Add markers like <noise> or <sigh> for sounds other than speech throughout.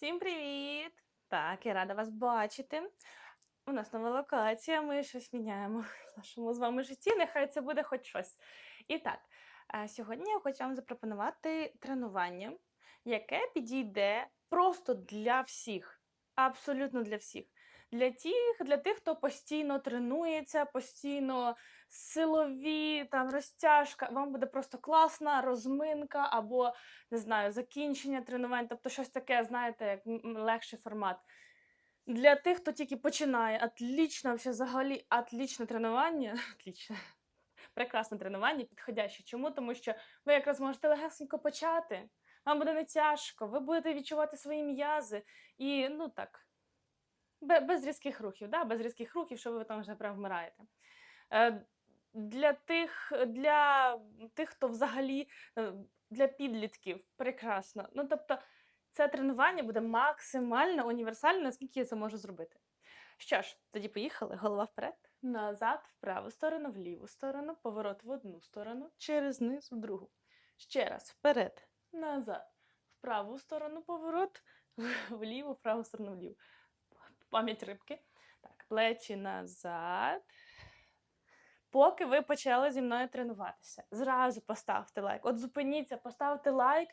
Всім привіт! Так, я рада вас бачити. У нас нова локація, ми щось міняємо <laughs> в нашому з вами житті. Нехай це буде хоч щось. І так, е, сьогодні я хочу вам запропонувати тренування, яке підійде просто для всіх. Абсолютно для всіх. Для тих, для тих, хто постійно тренується, постійно силові, там розтяжка. Вам буде просто класна розминка або не знаю, закінчення тренувань, тобто щось таке, знаєте, як легший формат. Для тих, хто тільки починає, вообще, взагалі, отличне тренування. <laughs> Отличне. Прекрасне тренування, підходяще. Чому? Тому що ви якраз можете легесенько почати, вам буде не тяжко, ви будете відчувати свої м'язи і, ну так, без різких рухів, да? без різких рухів, що ви там вже прям вмираєте. Для тих, для тих, хто взагалі е, для підлітків прекрасно. Ну, тобто, це тренування буде максимально універсальне, наскільки я це можу зробити. Що ж, тоді поїхали. Голова вперед, назад, в праву сторону, в ліву сторону, поворот в одну сторону, через низ в другу. Ще раз, вперед, назад, в праву сторону, поворот, <laughs> в ліву, в праву сторону, вліву. Пам'ять рибки. Так, плечі назад. Поки ви почали зі мною тренуватися, зразу поставте лайк. От зупиніться, поставте лайк,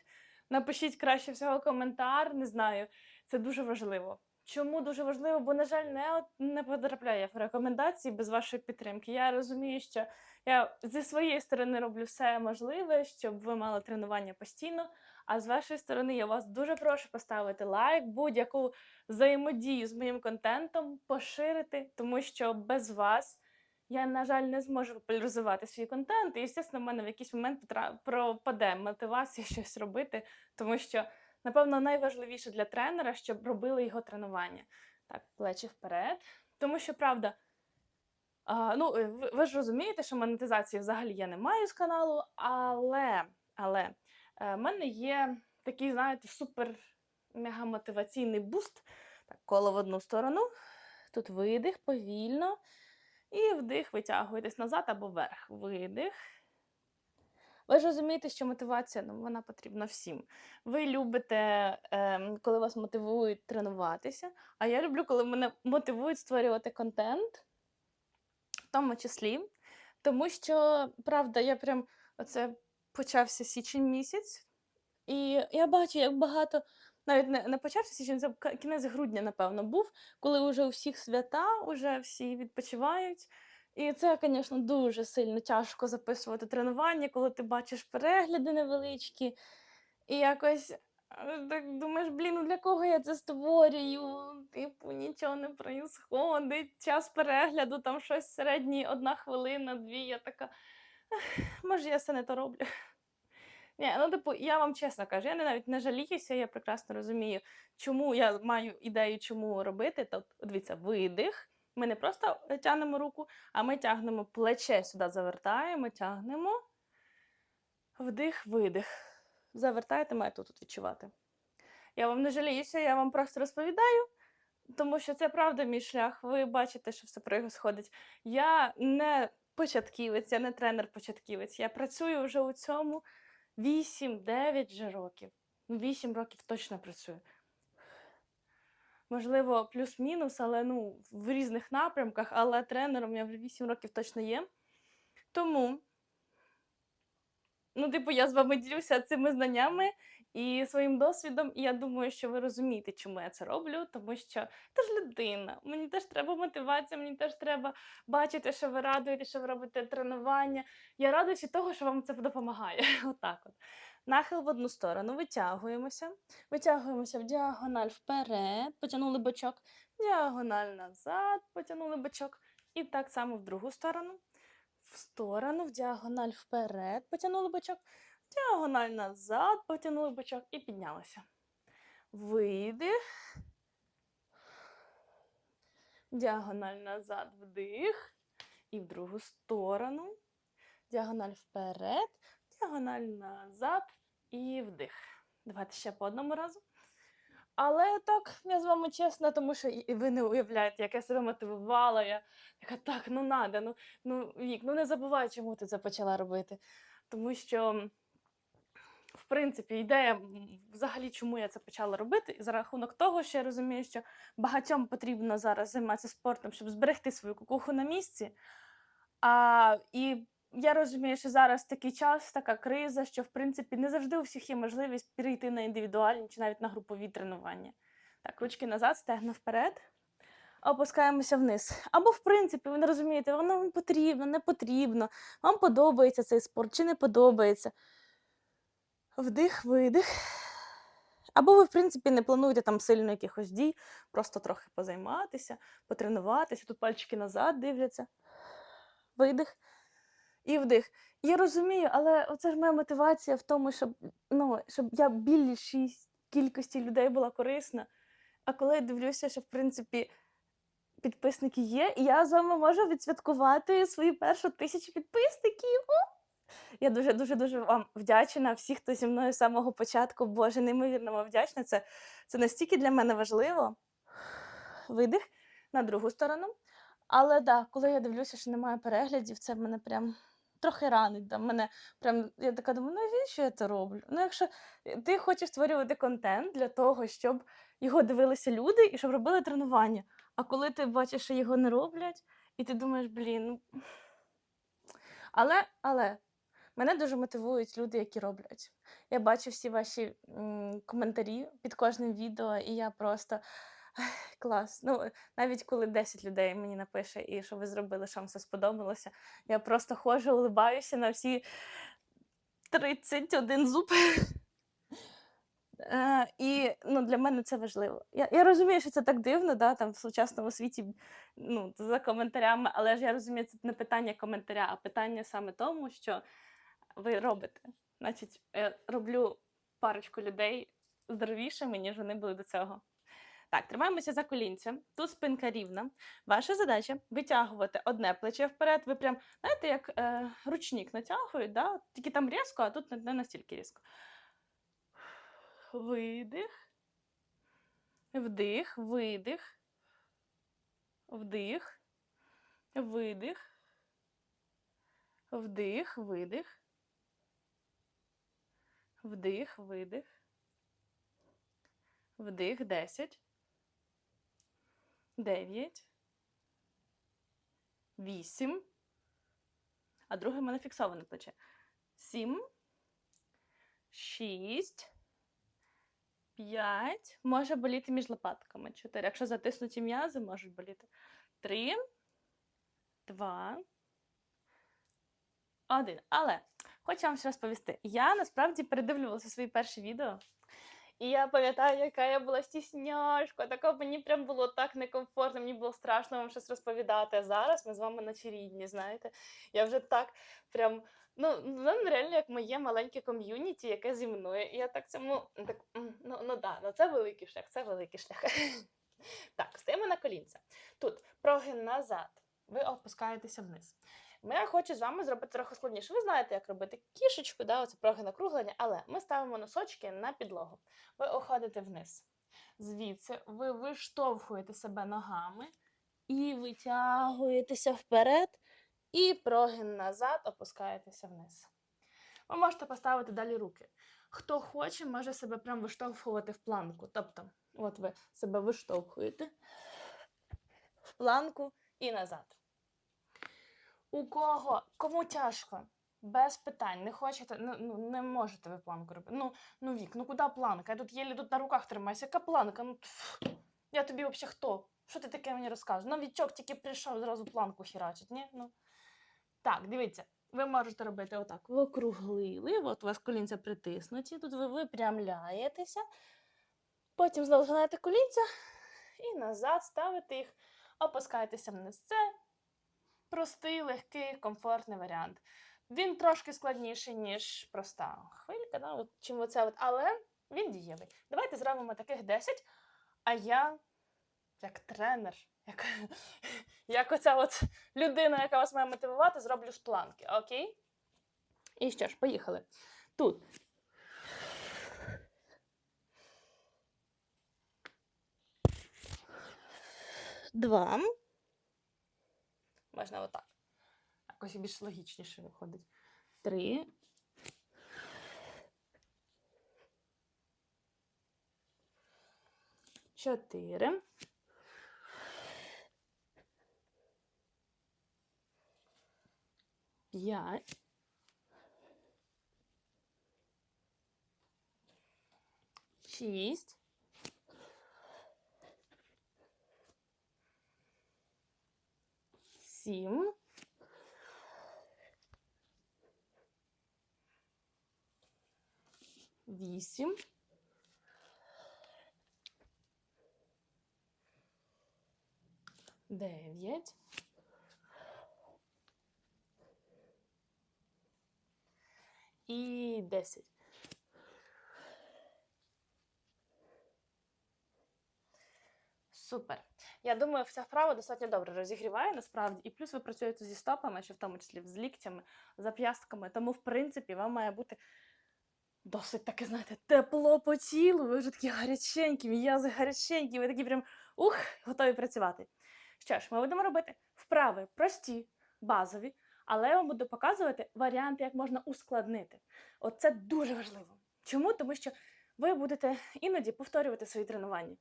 напишіть краще всього коментар, не знаю. Це дуже важливо. Чому дуже важливо? Бо, на жаль, не, не потрапляє в рекомендації без вашої підтримки. Я розумію, що я зі своєї сторони роблю все можливе, щоб ви мали тренування постійно. А з вашої сторони я вас дуже прошу поставити лайк, будь-яку взаємодію з моїм контентом поширити, тому що без вас я, на жаль, не зможу популяризувати свій контент, і, звісно, в мене в якийсь момент пропаде мотивація <laughs> щось робити, тому що, напевно, найважливіше для тренера, щоб робили його тренування. Так, плечі вперед. Тому що, правда, а, ну, е, ви, ви ж розумієте, що монетизації взагалі я не маю з каналу, але, але е, в мене є такий, знаєте, супер мегамотиваційний буст. Так, коло в одну сторону. Тут видих повільно. І вдих, витягуєтесь назад або вверх. Видих. Ви ж розумієте, що мотивація ну, вона потрібна всім. Ви любите, ем, коли вас мотивують тренуватися, а я люблю, коли мене мотивують створювати контент, в тому числі. Тому що, правда, я прям оце почався січень місяць, і я бачу, як багато, навіть не, не почався січень, це кінець грудня, напевно, був, коли вже у всіх свята, вже всі відпочивають. І це, звісно, дуже сильно тяжко записувати тренування, коли ти бачиш перегляди невеличкі, і якось е, так думаєш, блін, ну для кого я це створюю? Типу, нічого не проїсходить, час перегляду, там щось середній, одна хвилина, дві. Я така, може, я все не то роблю. Ні, ну типу, я вам чесно кажу, я не- навіть не жаліюся, я прекрасно розумію, чому я маю ідею, чому робити. Тобто, дивіться, видих. Ми не просто тягнемо руку, а ми тягнемо плече сюди, завертаємо, тягнемо. Вдих, видих. Завертаєте, маєте тут відчувати. Я вам не жаліюся, я вам просто розповідаю, тому що це правда мій шлях. Ви бачите, що все происходить. Я не початківець, я не тренер-початківець. Я працюю вже у цьому 8-9 вже років. Ну, 8 років точно працюю. Можливо, плюс-мінус, але ну, в різних напрямках, але тренером я вже 8 років точно є. Тому, ну, типу, я з вами ділюся цими знаннями і своїм досвідом, і я думаю, що ви розумієте, чому я це роблю, тому що ти ж людина, мені теж треба мотивація, мені теж треба бачити, що ви радуєте, що ви робите тренування. Я радуюсь від того, що вам це допомагає. <laughs> Отак от. Нахил в одну сторону, витягуємося. Витягуємося в діагональ вперед, потягнули бочок, діагональ назад, потягнули бочок. І так само в другу сторону. В сторону, в діагональ вперед, потягнули бочок, діагональ назад, потягнули бочок і піднялися. Видих. Діагональ назад, вдих. І в другу сторону. Діагональ вперед, діагональ назад і вдих. Давайте ще по одному разу. Але так, я з вами чесна, тому що ви не уявляєте, як я себе мотивувала. Я така, так, ну надо, ну, ну Вік, ну не забувай, чому ти це почала робити. Тому що в принципі, ідея взагалі, чому я це почала робити, за рахунок того, що я розумію, що багатьом потрібно зараз займатися спортом, щоб зберегти свою кукуху на місці. А, і я розумію, що зараз такий час, така криза, що в принципі не завжди у всіх є можливість перейти на індивідуальні чи навіть на групові тренування. Так, ручки назад, стегна вперед, опускаємося вниз. Або, в принципі, ви не розумієте, воно вам потрібно, не потрібно, вам подобається цей спорт чи не подобається. Вдих, видих. Або ви, в принципі, не плануєте там сильно якихось дій, просто трохи позайматися, потренуватися, тут пальчики назад дивляться. Видих і вдих. Я розумію, але оце ж моя мотивація в тому, щоб, ну, щоб я більшій кількості людей була корисна. А коли я дивлюся, що в принципі підписники є, і я з вами можу відсвяткувати свою першу тисячу підписників. Я дуже дуже дуже вам вдячна. Всі, хто зі мною з самого початку, Боже, неймовірно вам вдячна. Це, це настільки для мене важливо. Видих на другу сторону. Але да, коли я дивлюся, що немає переглядів, це мене прям трохи ранить. Да. Мене прям, я така думаю, ну навіщо я це роблю? Ну, якщо ти хочеш створювати контент для того, щоб його дивилися люди і щоб робили тренування. А коли ти бачиш, що його не роблять, і ти думаєш, блін. ну, Але, але мене дуже мотивують люди, які роблять. Я бачу всі ваші коментарі під кожним відео, і я просто <laughs> клас. Ну, навіть коли 10 людей мені напише, і що ви зробили, що вам все сподобалося, я просто ходжу, улибаюся на всі 31 зуб. Е, і ну, для мене це важливо. Я, я розумію, що це так дивно, да, там в сучасному світі ну, за коментарями, але ж я розумію, це не питання коментаря, а питання саме тому, що ви робите. Значить, я роблю парочку людей здоровішими, ніж вони були до цього. Так, тримаємося за колінця. Тут спинка рівна. Ваша задача витягувати одне плече вперед. Ви прям, знаєте, як е, ручник натягують, да? тільки там різко, а тут не настільки різко. Видих. Вдих, видих. Вдих. Видих. Вдих, видих. Вдих, видих. Вдих 10. 9. 8. А друге в мене фіксоване плече. 7. 6. 5. Може боліти між лопатками. 4. Якщо затиснуті м'язи, можуть боліти. 3. 2. 1. Але хочу вам ще розповісти. Я насправді передивлювалася свої перші відео. І я пам'ятаю, яка я була стісняшка, така мені прям було так некомфортно, мені було страшно вам щось розповідати. А зараз ми з вами наче рідні, знаєте. Я вже так прям. Ну, ну реально як моє маленьке ком'юніті, яке зі мною. І я так цьому так, ну, ну да, ну це великий шлях, це великий шлях. <laughs> Так, стаємо на колінця. Тут прогин назад. Ви опускаєтеся вниз. Я хочу з вами зробити трохи складніше. Ви знаєте, як робити кішечку, да, оце прогин округлення, але ми ставимо носочки на підлогу. Ви уходите вниз. Звідси ви виштовхуєте себе ногами і витягуєтеся вперед, і прогин назад, опускаєтеся вниз. Ви можете поставити далі руки. Хто хоче, може себе прям виштовхувати в планку. Тобто, от ви себе виштовхуєте в планку і назад. У кого кому тяжко, без питань, не хочете, ну, ну не можете ви планку робити. Ну, ну вік, ну куди планка? Я тут єлі тут на руках тримаюся. Яка планка? Ну тьф, я тобі взагалі хто? Що ти таке мені розказуєш? Новічок тільки прийшов, зразу планку херачить, ні? Ну. Так, дивіться, ви можете робити отак. Ви округлили, от у вас колінця притиснуті, тут ви випрямляєтеся, потім знову згинаєте колінця і назад ставите їх, опускаєтеся вниз. Це простий, легкий, комфортний варіант. Він трошки складніший, ніж проста хвилька, да? чим оце, от, але він дієвий. Давайте зробимо таких 10, а я, як тренер, як, <laughs> як оця от людина, яка вас має мотивувати, зроблю з планки. Окей? І що ж, поїхали. Тут. Два. Можна отак. Якось більш логічніше виходить. Три. Чотири. П'ять. Шість. Сім. Вісім. Дев'ять. І десять. Супер. Я думаю, ця вправа достатньо добре розігріває насправді, і плюс ви працюєте зі стопами, що в тому числі з ліктями, зап'ястками. Тому, в принципі, вам має бути досить таке, знаєте, тепло по тілу. Ви вже такі гаряченькі, м'язи гаряченькі, ви такі прям ух, готові працювати. Що ж, ми будемо робити вправи прості, базові, але я вам буду показувати варіанти, як можна ускладнити. От це дуже важливо. Чому? Тому що ви будете іноді повторювати свої тренування.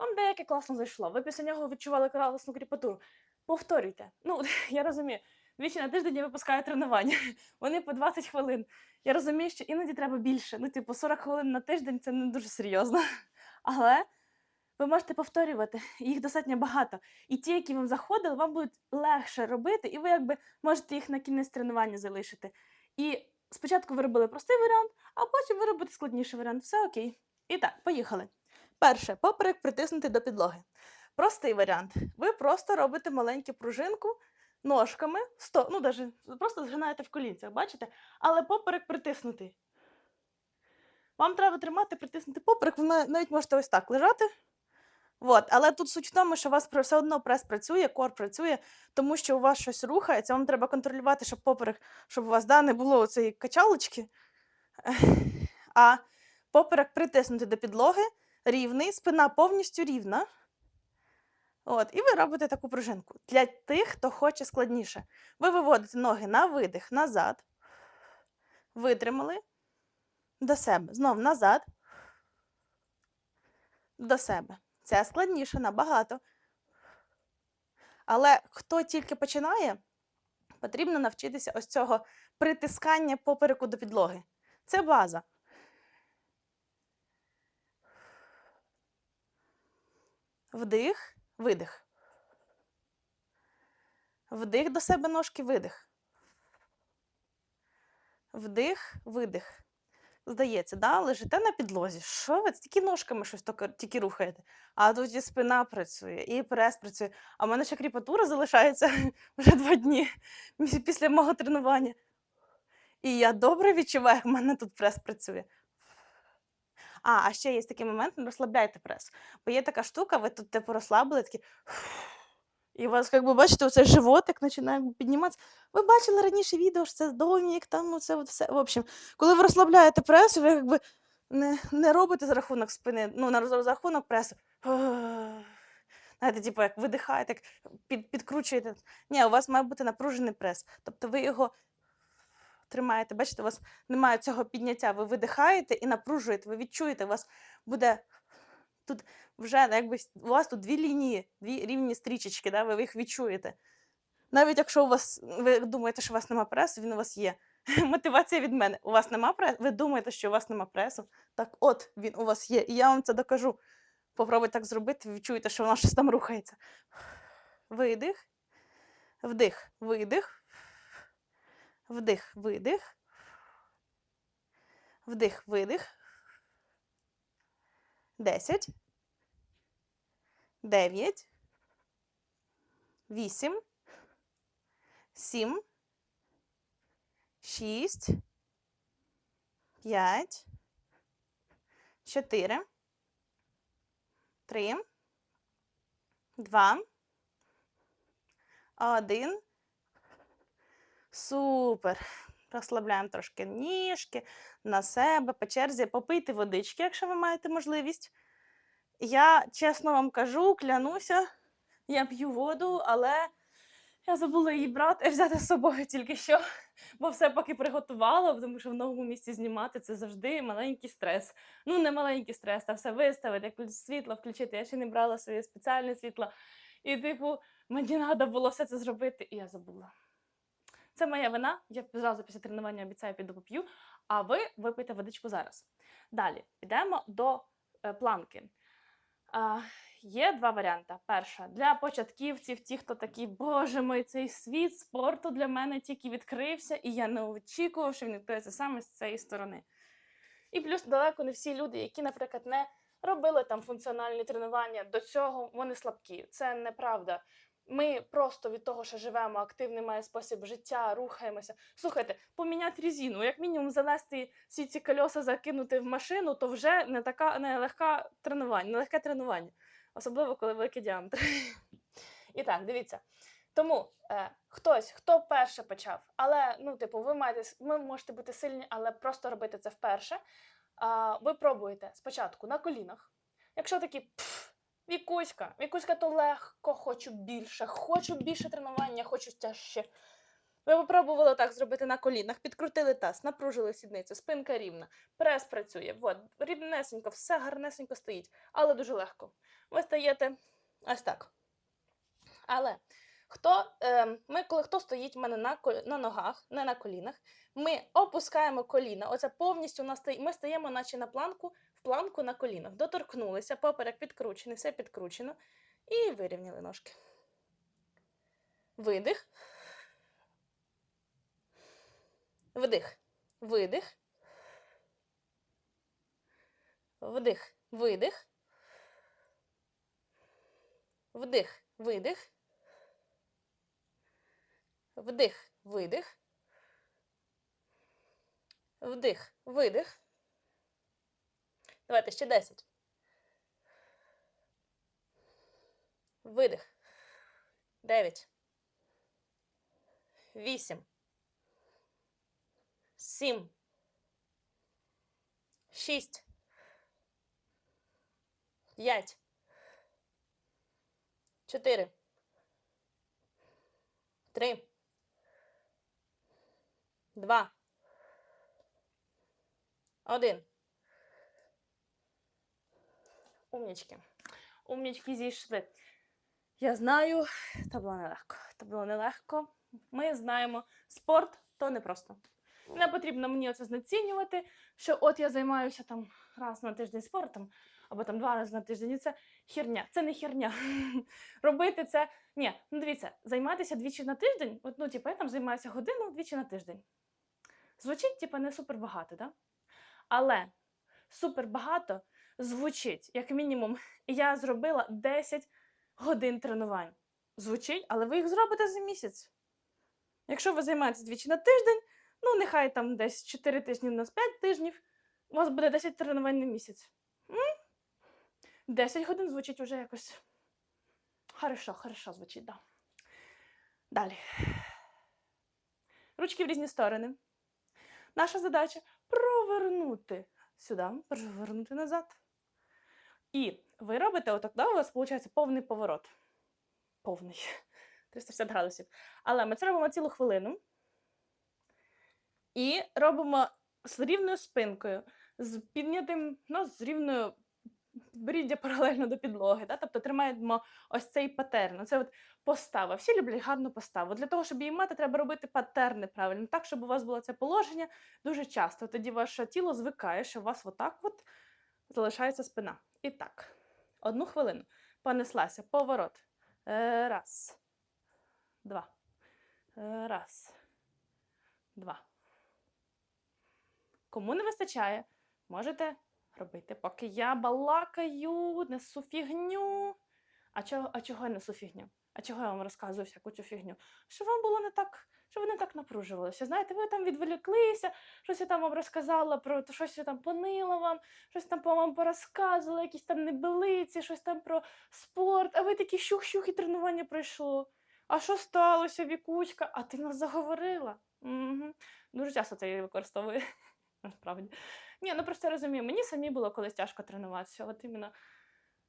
Вам деяке класно зайшло. Ви після нього відчували класну кріпатуру. Повторюйте. Ну, <laughs> я розумію, двічі на тиждень я випускаю тренування. <laughs> Вони по 20 хвилин. Я розумію, що іноді треба більше. Ну, типу, 40 хвилин на тиждень це не дуже серйозно. <laughs> Але ви можете повторювати, їх достатньо багато. І ті, які вам заходили, вам будуть легше робити, і ви якби можете їх на кінець тренування залишити. І спочатку ви робили простий варіант, а потім ви робите складніший варіант. Все окей. І так, поїхали. Перше, поперек притиснути до підлоги. Простий варіант. Ви просто робите маленьку пружинку ножками, сто, ну, даже, просто згинаєте в колінцях, бачите? Але поперек притиснутий. Вам треба тримати, притиснути поперек, ви навіть можете ось так лежати. От. Але тут суть в тому, що у вас все одно прес працює, кор працює, тому що у вас щось рухається, вам треба контролювати, щоб поперек, щоб у вас да, не було цієї качалочки. А поперек притиснути до підлоги, рівний, спина повністю рівна. От, і ви робите таку пружинку. Для тих, хто хоче складніше. Ви виводите ноги на видих, назад. Витримали. До себе. Знов назад. До себе. Це складніше набагато. Але хто тільки починає, потрібно навчитися ось цього притискання попереку до підлоги. Це база. Вдих, видих. Вдих до себе ножки, видих. Вдих, видих. Здається, да? лежите на підлозі. Що ви тільки ножками щось тільки, рухаєте? А тут і спина працює, і прес працює. А в мене ще кріпатура залишається <laughs> вже два дні після мого тренування. І я добре відчуваю, як в мене тут прес працює. А, а ще є такий момент, не розслабляйте прес. Бо є така штука, ви тут типу розслабили, такі. І у вас, як би бачите, оцей животик починає підніматися. Ви бачили раніше відео, що це домік, там оце от все. В общем, коли ви розслабляєте прес, ви якби не, не робите за рахунок спини, ну, на за рахунок пресу. Знаєте, типу, як видихаєте, як під, підкручуєте. Ні, у вас має бути напружений прес. Тобто ви його тримаєте, бачите, у вас немає цього підняття. Ви видихаєте і напружуєте, ви відчуєте, у вас буде тут вже якби у вас тут дві лінії, дві рівні стрічечки, да, ви їх відчуєте. Навіть якщо у вас, ви думаєте, що у вас нема пресу, він у вас є. <laughs> Мотивація від мене. У вас нема пресу, ви думаєте, що у вас нема пресу. Так от він у вас є. І я вам це докажу. Попробуйте так зробити, ви відчуєте, що воно щось там рухається. Видих, вдих, видих, вдих, видих, вдих, видих. Десять. Дев'ять. Вісім. Сім. Шість. П'ять. Чотири. Три. Два. Один. Супер. Розслабляємо трошки ніжки на себе, по черзі, попийте водички, якщо ви маєте можливість. Я чесно вам кажу, клянуся, я п'ю воду, але Я забула її брати, <laughs> взяти з собою тільки що, бо все поки приготувала, тому що в новому місці знімати це завжди маленький стрес. Ну, не маленький стрес, а все виставити, світло включити. Я ще не брала своє спеціальне світло. І, типу, мені треба було все це зробити, і я забула. Це моя вина. Я зразу після тренування обіцяю піду поп'ю, а ви випийте водичку зараз. Далі підемо до е, планки. А, є два варіанти. Перша для початківців, ті, хто такі, боже мой, цей світ спорту для мене тільки відкрився, і я не очікував, що він відкриється саме з цієї сторони. І плюс далеко не всі люди, які, наприклад, не робили там функціональні тренування до цього, вони слабкі. Це неправда. Ми просто від того, що живемо, активний має спосіб життя, рухаємося. Слухайте, поміняти резину, як мінімум занести всі ці кольоса, закинути в машину, то вже не така не легка тренування, не легке тренування, особливо коли великий діаметр. <laughs> І так, дивіться. Тому е, хтось, хто перше почав, але ну, типу, ви маєте ви можете бути сильні, але просто робити це вперше. А, ви пробуєте спочатку на колінах. Якщо такі пф, Вікуська, Вікуська, то легко, хочу більше, хочу більше тренування, хочу тяжче. Ви попробували так зробити на колінах, підкрутили таз, напружили сідницю, спинка рівна, прес працює, от, рівнесенько, все гарнесенько стоїть, але дуже легко. Ви стаєте ось так. Але хто, е, ми, коли хто стоїть в мене на, на ногах, не на колінах, ми опускаємо коліна. Оце повністю ми стаємо, наче на планку, в планку на колінах. Доторкнулися, поперек підкручений, все підкручено. І вирівняли ножки. Видих. Вдих. Видих. Вдих. Видих. Вдих. Видих. Вдих. Видих. Вдих. Видих. Давайте ще 10. Видих. 9. 8. 7. 6. 5. 4. 3. 2. 1. Умнічки. Умнічки зійшли. Я знаю, це було нелегко. Це було нелегко. Ми знаємо, спорт то не просто. Не потрібно мені оце знецінювати, що от я займаюся там раз на тиждень спортом, або там два рази на тиждень. І це херня. Це не херня. <laughs> Робити це. Ні, ну дивіться, займатися двічі на тиждень, от, ну, типу, я там займаюся годину двічі на тиждень. Звучить, типу, не супер багато, да? Але супер багато звучить, як мінімум, я зробила 10 годин тренувань. Звучить, але ви їх зробите за місяць. Якщо ви займаєтесь двічі на тиждень, ну нехай там десь 4 тижні у нас 5 тижнів, у вас буде 10 тренувань на місяць. М? 10 годин звучить вже якось. Хорошо, хорошо звучить, да. Далі. Ручки в різні сторони. Наша задача провернути сюди, провернути назад. І ви робите отак, да, у вас виходить повний поворот. Повний. <laughs> 360 градусів. Але ми це робимо цілу хвилину. І робимо з рівною спинкою, з піднятим, ну, з рівною бріддя паралельно до підлоги. Да? Тобто тримаємо ось цей патерн. Це от постава. Всі люблять гарну поставу. Для того, щоб її мати, треба робити патерни правильно, так, щоб у вас було це положення дуже часто. Тоді ваше тіло звикає, що у вас отак от залишається спина. І так, одну хвилину. Понеслася. Поворот. Е, Раз. Два. Е, Раз. Два. Кому не вистачає, можете робити, поки я балакаю, несу фігню. А чого, а чого я несу фігню? А чого я вам розказую всяку цю фігню? Що вам було не так, що ви не так напружувалися. Знаєте, ви там відволіклися, щось я там вам розказала про то, щось я там понила вам, щось там по вам порозказувала, якісь там небелиці, щось там про спорт, а ви такі щух-щух і тренування пройшло. А що сталося, Вікуська? А ти нас заговорила? Угу. Дуже часто це я використовую. <laughs> Насправді. Ні, ну просто я розумію, мені самі було колись тяжко тренуватися. От іменно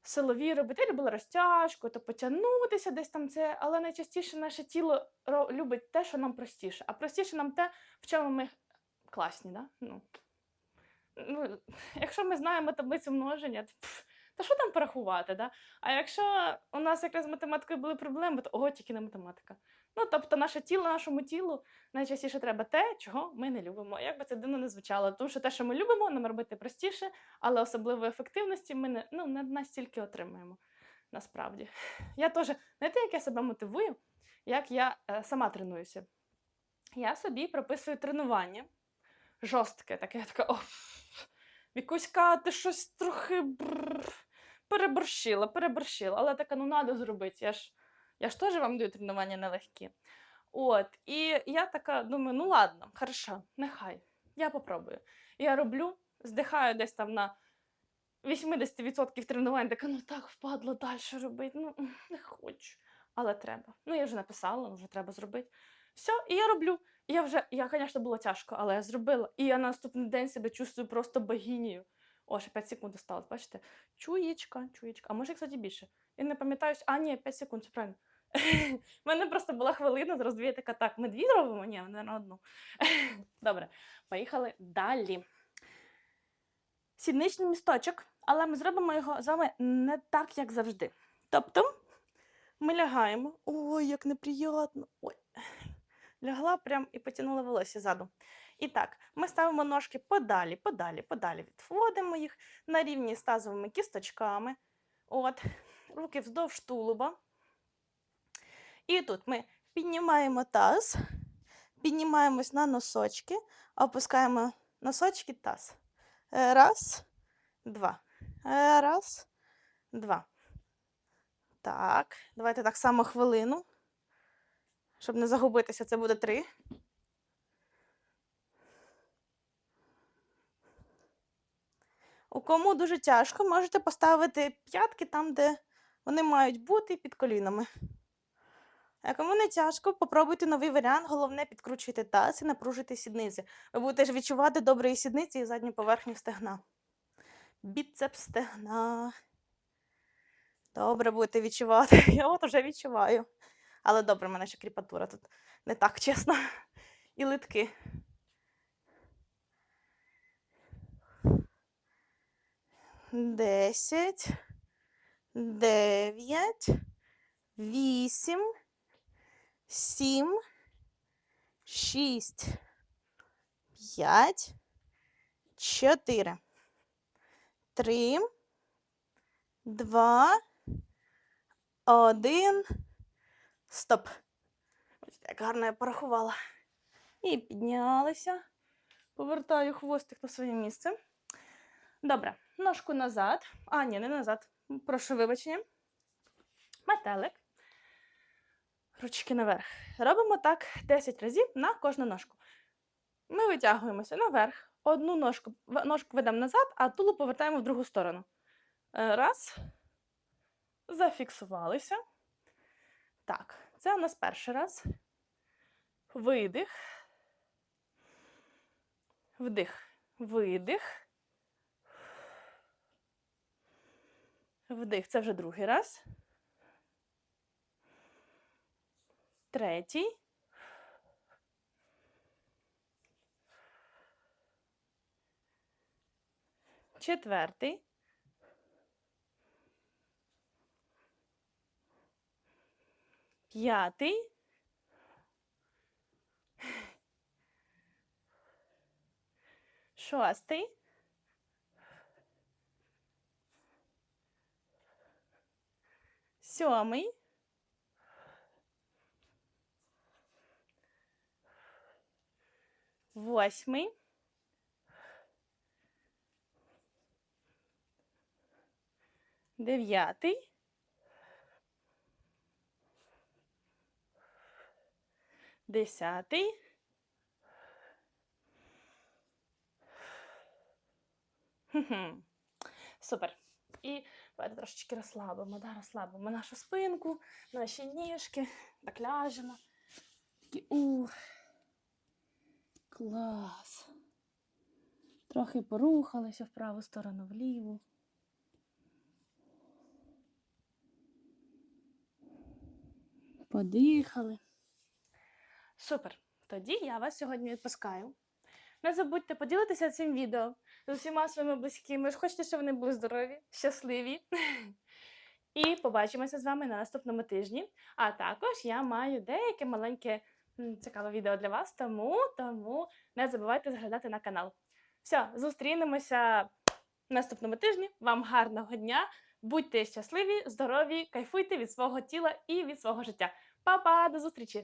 силові робити. Я любила розтяжку, то потягнутися десь там це, але найчастіше наше тіло любить те, що нам простіше. А простіше нам те, в чому ми класні, да? Ну, ну, якщо ми знаємо таблицю множення, то, пф, та що там порахувати? Да? А якщо у нас якраз з математикою були проблеми, то ого, тільки не математика. Ну, тобто, наше тіло, нашому тілу найчастіше треба те, чого ми не любимо. Як би це дивно не звучало, тому що те, що ми любимо, нам робити простіше, але особливої ефективності ми не, ну, не настільки отримуємо. Насправді. Я теж, знаєте, як я себе мотивую, як я е, сама тренуюся. Я собі прописую тренування жорстке, таке я така, о, Вікуська, ти щось трохи бррр, переборщила, переборщила. Але така, ну треба зробити. Я ж, я ж теж вам даю тренування нелегкі. От, і я така думаю, ну ладно, хорошо, нехай, я попробую. Я роблю, здихаю десь там на 80% тренувань, така, ну так впадло далі робити, ну не хочу. Але треба. Ну, я вже написала, вже треба зробити. Все, і я роблю. І я вже, я, звісно, було тяжко, але я зробила. І я на наступний день себе чувствую просто богинею. О, ще 5 секунд осталось, бачите? Чуєчка, чуєчка. А може, кстати, більше. Я не пам'ятаю, а ні, 5 секунд, все правильно. У мене просто була хвилина, зараз дві така, так, ми дві зробимо? Ні, не одну. <laughs> Добре, поїхали далі. Сідничний місточок, але ми зробимо його з вами не так, як завжди. Тобто ми лягаємо. Ой, як неприємно. Ой. Лягла прям і потягнула волосся ззаду. І так, ми ставимо ножки подалі, подалі, подалі. Відводимо їх на рівні з тазовими кісточками. От, руки вздовж тулуба. І тут ми піднімаємо таз, піднімаємось на носочки, опускаємо носочки, таз. Е, Раз, два. Е, Раз, два. Так, давайте так само хвилину. Щоб не загубитися, це буде три. У кому дуже тяжко, можете поставити п'ятки там, де вони мають бути під колінами. А кому не тяжко, попробуйте новий варіант. Головне підкручуйте таз і напружуйте сідниці. Ви будете ж відчувати добре сідниці і задню поверхню стегна. Біцепс стегна. Добре будете відчувати. <laughs> Я от вже відчуваю. Але добре, в мене ще кріпатура тут не так чесно. І литки. Десять, дев'ять, вісім, сім, шість, п'ять, чотири, три, два, один. Стоп. Ось так гарно я порахувала. І піднялися. Повертаю хвостик на своє місце. Добре, ножку назад. А, ні, не назад. Прошу вибачення. Метелик. Ручки наверх. Робимо так 10 разів на кожну ножку. Ми витягуємося наверх. Одну ножку, ножку ведемо назад, а тулу повертаємо в другу сторону. Е, Раз. Зафіксувалися. Так, це у нас перший раз. Видих. Вдих. Видих. Вдих. Це вже другий раз. Третій. Четвертий. П'ятий. Шостий. Сьомий. Восьмий. Дев'ятий. Десятий. Супер. І давайте трошечки розслабимо, да, розслабимо нашу спинку, наші ніжки, так ляжемо. Такі, ух. Клас. Трохи порухалися в праву сторону вліву. Подихали. Супер! Тоді я вас сьогодні відпускаю. Не забудьте поділитися цим відео з усіма своїми близькими. Ж Хочете, щоб вони були здорові, щасливі. І побачимося з вами на наступному тижні. А також я маю деяке маленьке цікаве відео для вас, тому, тому не забувайте заглядати на канал. Все, зустрінемося наступному тижні. Вам гарного дня! Будьте щасливі, здорові, кайфуйте від свого тіла і від свого життя. Па-па, до зустрічі!